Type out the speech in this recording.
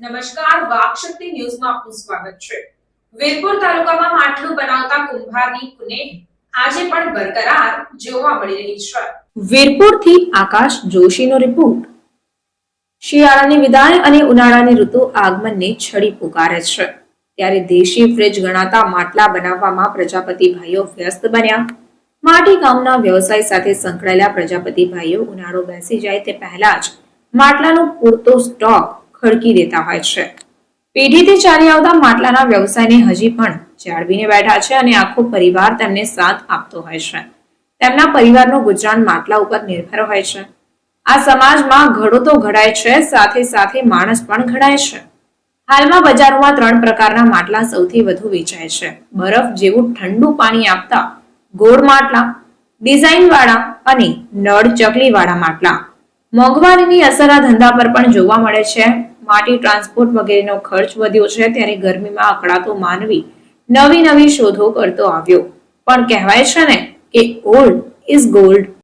નમસ્કાર, વાક શક્તિ ન્યૂઝમાં આપનું સ્વાગત છે. વીરપુર તાલુકામાં માટલું બનાવતા કુંભારની કુનેહ આજે પણ બરકરાર જોવા મળી રહી છે. વીરપુરથી આકાશ જોશીનો રિપોર્ટ શિયાળાની વિદાય અને ઉનાળાની ઋતુ આગમનને છડી પુકારે છે. ત્યારે દેશી ફ્રિજ ગણાતા માટલા બનાવવામાં પ્રજાપતિ ભાઈઓ વ્યસ્ત બન્યા. માટી કામના વ્યવસાય સાથે સંકળાયેલા પ્રજાપતિ ભાઈઓ ઉનાળો બેસી જાય તે પહેલા જ માટલાનો પૂરતો સ્ટોક ખડકી દેતા હોય છે. પેઢીથી ચાલી આવતા માટલાના વ્યવસાયને હજી પણ જાળવીને બેઠા છે અને આખો પરિવાર તેમને સાથ આપતો હોય છે. તેમના પરિવારનું ગુજરાન માટલા ઉપર નિર્ભર હોય છે. આ સમાજમાં ઘડો તો ઘડાય છે, સાથે સાથે માણસ પણ ઘડાય છે. હાલમાં બજારોમાં ત્રણ પ્રકારના માટલા સૌથી વધુ વેચાય છે. બરફ જેવું ઠંડુ પાણી આપતા ગોળ માટલા ડિઝાઇન વાળા અને નળ ચકલી વાળા માટલા. મોંઘવારીની અસર આ ધંધા પર પણ જોવા મળે છે. માટી, ટ્રાન્સપોર્ટ વગેરેનો ખર્ચ વધ્યો છે, ત્યારે ગરમીમાં અકળાતો માનવી નવી નવી શોધો કરતો આવ્યો. પણ કહેવાય છે ને કે ઓલ્ડ ઇઝ ગોલ્ડ